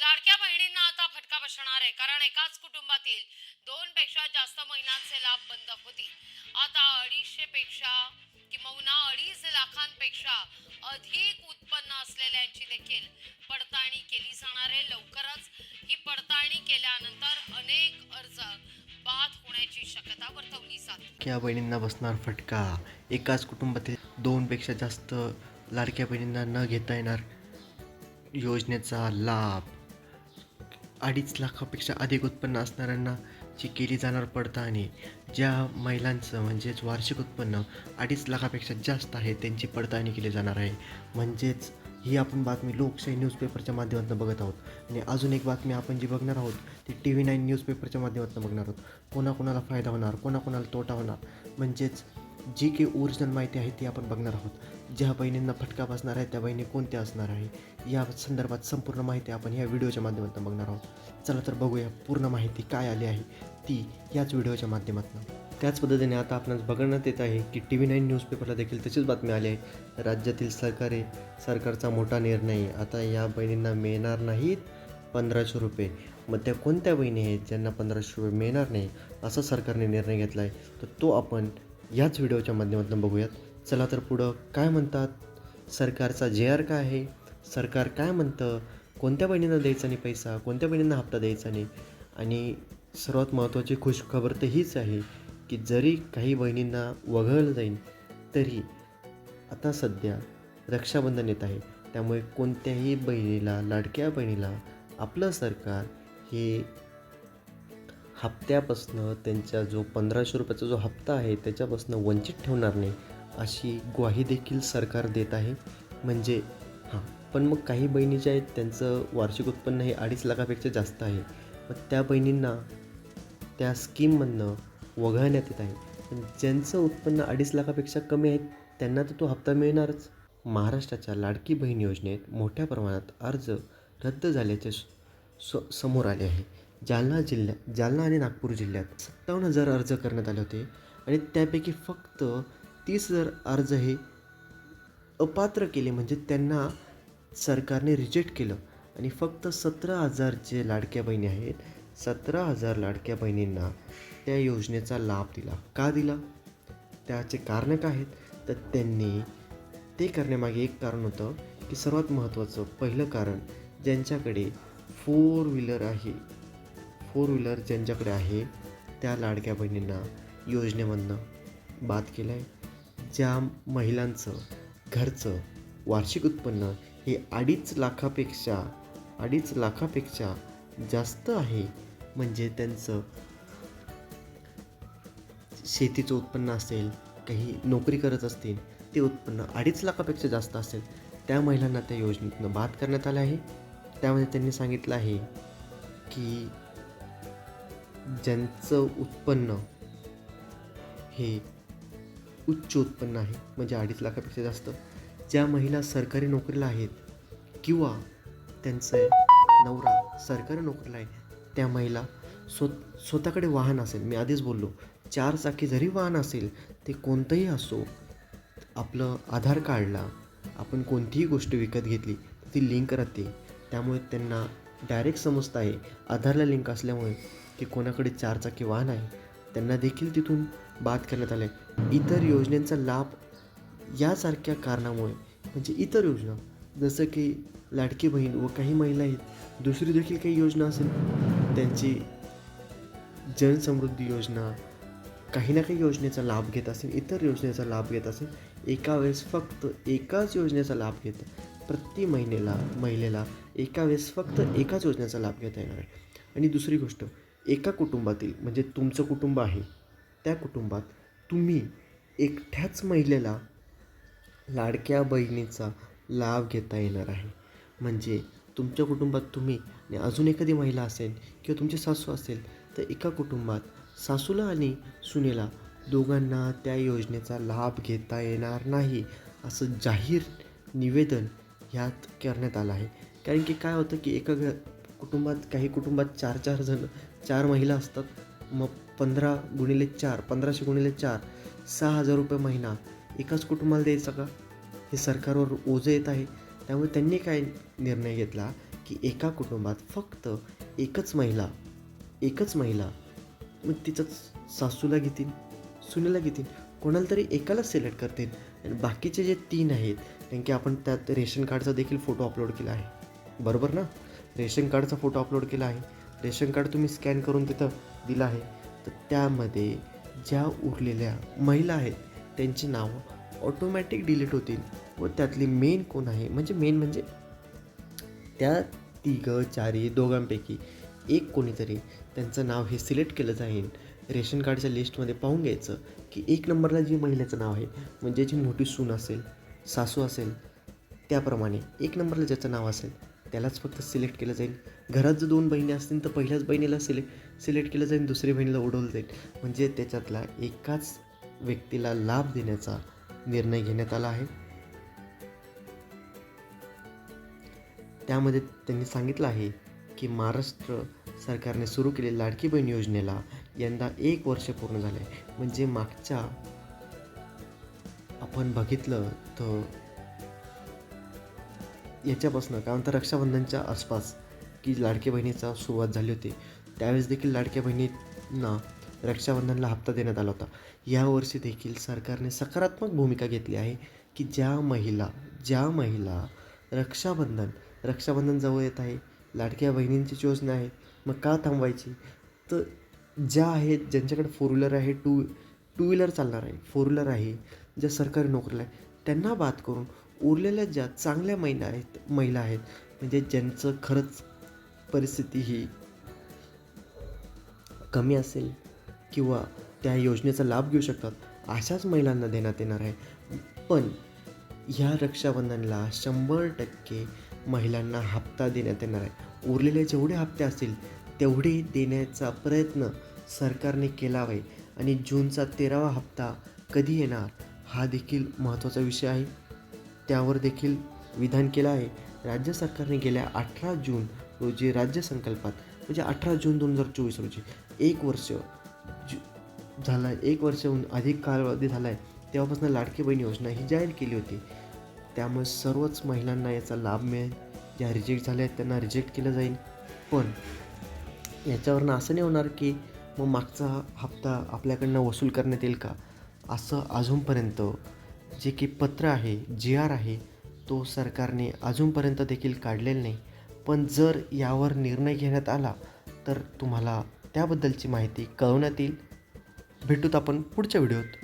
लाडक्या बहिणींना आता फटका बसणार आहे. कारण एकाच कुटुंबातील दोन पेक्षा जास्त महिलांचे लाभ बंद होतील. आता अडीचशे पेक्षा किंबहुना अडीच लाखांपेक्षा अधिक उत्पन्न असलेल्यांची देखील पडताळणी केली जाणार आहे. लवकरच ही पडताळणी केल्यानंतर अनेक अर्ज बाद होण्याची शक्यता वर्तवली जाते. या बहिणींना बसणार फटका. एकाच कुटुंबातील दोनपेक्षा जास्त लाडक्या बहिणींना न घेता येणार योजनेचा लाभ. अडीच लाखापेक्षा अधिक उत्पन्न असणाऱ्यांना जी केली जाणार पडताळणी ज्या महिलांचं म्हणजेच वार्षिक उत्पन्न अडीच लाखापेक्षा जास्त आहे त्यांची पडताळणी केली जाणार आहे. म्हणजेच ही आपण बातमी लोकशाही न्यूजपेपरच्या माध्यमातून बघत आहोत. आणि अजून एक बातमी आपण जी बघणार आहोत ती टी व्ही नाईन न्यूजपेपरच्या माध्यमातून बघणार आहोत. कोणाकोणाला फायदा होणार कोणाकोणाला तोटा होणार म्हणजेच जी काही ओरिजिनल माहिती आहे ती आपण बघणार आहोत. ज्या बहिणींना फटका बसणार आहे त्या बहिणी कोणत्या असणार आहे? या संदर्भात संपूर्ण माहिती आपण या व्हिडिओच्या माध्यमातून बघणार आहोत. चला तर बघूया पूर्ण माहिती काय आली आहे ती याच व्हिडिओच्या माध्यमातून. त्याच पद्धतीने आता आपणास बघण्यात येत आहे की टी व्ही नाईन न्यूजपेपरला देखील तशीच बातमी आली आहे. राज्यातील सरकारी सरकारचा मोठा निर्णय आता या बहिणींना मिळणार नाहीत पंधराशे रुपये. मग त्या कोणत्या बहिणी आहेत ज्यांना पंधराशे रुपये मिळणार नाही? असा सरकारने निर्णय घेतला आहे तर तो आपण याच व्हिडिओच्या माध्यमातून बघूयात. चला तर पुढं काय म्हणतात? सरकारचा जे आर काय आहे? सरकार काय म्हणतं? कोणत्या बहिणींना द्यायचा नाही पैसा? कोणत्या बहिणींना हप्ता द्यायचा नाही? आणि सर्वात महत्त्वाची खुशखबर तर हीच आहे की जरी काही बहिणींना वगळलं जाईल तरी आता सध्या रक्षाबंधन येत आहे. त्यामुळे कोणत्याही बहिणीला लाडक्या बहिणीला आपलं सरकार हे हप्त्यापासनं त्यांचा जो पंधराशे रुपयाचा जो हप्ता आहे त्याच्यापासनं वंचित ठेवणार नाही अशी ग्वाही देखील सरकार देत आहे. म्हणजे हां पण मग काही बहिणी ज्या आहेत त्यांचं वार्षिक उत्पन्न हे अडीच लाखापेक्षा जास्त आहे. मग त्या बहिणींना त्या स्कीममधनं वगळण्यात येत आहे. पण ज्यांचं उत्पन्न अडीच लाखापेक्षा कमी आहे त्यांना तर तो हप्ता मिळणारच. महाराष्ट्राच्या लाडकी बहीण योजनेत मोठ्या प्रमाणात अर्ज रद्द झाल्याचे स समोर आले आहे. जालना जिल्ह्यात जालना आणि नागपूर जिल्ह्यात सत्तावन्न हजार अर्ज करण्यात आले होते आणि त्यापैकी फक्त तीस हजार अर्ज हे अपात्र केले. म्हणजे त्यांना सरकारने रिजेक्ट केलं. आणि फक्त सतरा हजार जे लाडक्या बहिणी आहेत सतरा हजार लाडक्या बहिणींना त्या योजनेचा लाभ दिला. का दिला? त्याचे कारणं काय आहेत. तर त्यांनी ते करण्यामागे एक कारण होतं की सर्वात महत्त्वाचं पहिलं कारण ज्यांच्याकडे फोर व्हीलर आहे फोर व्हीलर ज्यांच्याकडे आहे त्या लाडक्या बहिणींना योजनेमधनं बाद केलं आहे ज्या महिलांचं घरचं वार्षिक उत्पन्न हे अडीच लाखापेक्षा अडीच लाखापेक्षा जास्त आहे म्हणजे त्यांचं शेतीचं उत्पन्न असेल काही नोकरी करत असतील ते उत्पन्न अडीच लाखापेक्षा जास्त असेल त्या महिलांना त्या योजनेतनं बाद करण्यात आलं आहे. त्यामध्ये त्यांनी सांगितलं आहे की ज्यांचं उत्पन्न हे उच्च उत्पन्न आहे म्हणजे अडीच लाखापेक्षा जास्त ज्या महिला सरकारी नोकरीला आहेत किंवा त्यांचं नवरा सरकारी नोकरीला आहे त्या महिला स्व स्वतःकडे वाहन असेल मी आधीच बोललो चार चाकी जरी वाहन असेल ते कोणतंही असो आपलं आधार कार्डला आपण कोणतीही गोष्ट विकत घेतली ती लिंक राहते त्यामुळे त्यांना डायरेक्ट समजतं आहे आधारला लिंक असल्यामुळे की कोणाकडे चारचाकी वाहन आहे त्यांना देखील तिथून बाद करण्यात आले इतर योजनेचा लाभ यासारख्या कारणामुळे म्हणजे इतर योजना जसं की लाडकी बहीण व काही महिला आहेत दुसरी देखील काही योजना असेल त्यांची जनसमृद्धी योजना काही ना काही योजनेचा लाभ घेत असेल इतर योजनेचा लाभ घेत असेल एका वेळेस फक्त एकाच योजनेचा लाभ घेत प्रति महिनेला महिलेला एका वेळेस फक्त एकाच योजनेचा लाभ घेता येणार आहे. आणि दुसरी गोष्ट एका कुटुंबातील म्हणजे तुमचं कुटुंब आहे त्या कुटुंबात तुम्ही एकट्याच महिलेला लाडक्या बहिणीचा लाभ घेता येणार आहे. म्हणजे तुमच्या कुटुंबात तुम्ही आणि अजून एखादी महिला असेल किंवा तुमची सासू असेल तर एका कुटुंबात सासूला आणि सुनेला दोघांना त्या योजनेचा लाभ घेता येणार नाही असं जाहीर निवेदन ह्यात करण्यात आलं आहे. कारण की काय होतं की एका घ कुटुंबात काही कुटुंबात चार चार जण चार महिला असतात. मग पंधरा गुणिले चार पंधराशे गुणिले चार सहा हजार रुपये महिना. एकाच कुटुंबाला द्यायचा का? हे सरकारवर ओझं येत आहे. त्यामुळे त्यांनी काय निर्णय घेतला? की एका कुटुंबात फक्त एकच महिला एकच महिला मग तिचं सासूला घेतील सुनेला घेतील. कोणाला तरी एकालाच सिलेक्ट करतील. आणि बाकीचे जे तीन आहेत कारण की आपण त्यात रेशन कार्डचा देखील फोटो अपलोड केला आहे. बरोबर ना? रेशन कार्डचा फोटो अपलोड केला आहे. रेशन कार्ड तुम्ही स्कॅन करून तिथं दिलं आहे. तर त्यामध्ये ज्या उरलेल्या महिला आहेत त्यांची नावं ऑटोमॅटिक डिलीट होतील. व त्यातली मेन कोण आहे? म्हणजे मेन म्हणजे त्या तिघं चारी दोघांपैकी एक कोणीतरी त्यांचं नाव हे सिलेक्ट केलं जाईल. रेशन कार्डच्या लिस्टमध्ये पाहून घ्यायचं की एक नंबरला जी महिलेचं नाव आहे म्हणजे जी मोठी सून असेल सासू असेल त्याप्रमाणे एक नंबरला ज्याचं नाव असेल त्यालाच फक्त सिलेक्ट केलं जाईल. घरात जर दोन बहिणी असतील तर पहिल्याच बहिणीला सिले सिलेक्ट केलं जाईल दुसरी बहिणीला उडवलं जाईल. म्हणजे त्याच्यातला एकाच व्यक्तीला लाभ देण्याचा निर्णय घेण्यात आला आहे. त्यामध्ये त्यांनी सांगितलं आहे की महाराष्ट्र सरकारने सुरू केलेल्या लाडकी बहीण योजनेला यंदा एक वर्ष पूर्ण झालं आहे म्हणजे मागच्या आपण बघितलं तर याच्यापासून काय म्हणतात रक्षाबंधनच्या आसपास की लाडकी बहिणीचा सुरुवात झाली होती त्यावेळेस देखील लाडक्या बहिणींना रक्षाबंधनला हप्ता देण्यात आला होता. यावर्षी देखील सरकारने सकारात्मक भूमिका घेतली आहे की ज्या महिला ज्या महिला रक्षाबंधन रक्षाबंधन जवळ येत आहे लाडक्या बहिणींची योजना आहे मग का थांबवायची? तर ज्या आहेत ज्यांच्याकडे फोर व्हीलर आहे टू टू व्हीलर चालणार आहे फोर व्हीलर आहे ज्या सरकारी नोकरीला आहे त्यांना बाद करून उरलेल्या ज्या चांगल्या महिला आहेत महिला आहेत म्हणजे ज्यांचं खरंच परिस्थिती ही कमी असेल किंवा त्या योजनेचा लाभ घेऊ शकतात अशाच महिलांना देण्यात येणार आहे. पण ह्या रक्षाबंधनला शंभर टक्के महिलांना हप्ता देण्यात येणार आहे. उरलेले जेवढे हप्ते असतील तेवढे देण्याचा प्रयत्न सरकारने केला आहे. आणि जूनचा तेरावा हप्ता कधी येणार हा देखील महत्त्वाचा विषय आहे. त्यावर देखील विधान केलं आहे. राज्य सरकारने गेल्या अठरा जून रोजी राज्य संकल्पात म्हणजे अठरा जून दोन हजार चोवीस रोजी एक वर्ष जु झाला एक वर्षहून अधिक कालावधी झाला आहे तेव्हापासून लाडकी बहीण योजना ही जाहीर केली होती. त्यामुळे सर्वच महिलांना याचा लाभ मिळेल. ज्या रिजेक्ट झाल्या आहेत त्यांना रिजेक्ट केलं जाईल. पण याच्यावरनं असं नाही होणार की मग मागचा हप्ता आपल्याकडनं वसूल करण्यात येईल का? असं अजूनपर्यंत जे की पत्र आहे जी आर आहे तो सरकारने अजूनपर्यंत देखील काढलेला नाही. पण जर यावर निर्णय घेण्यात आला तर तुम्हाला त्याबद्दलची माहिती कळवण्यात येईल. भेटूत आपण पुढच्या व्हिडिओत.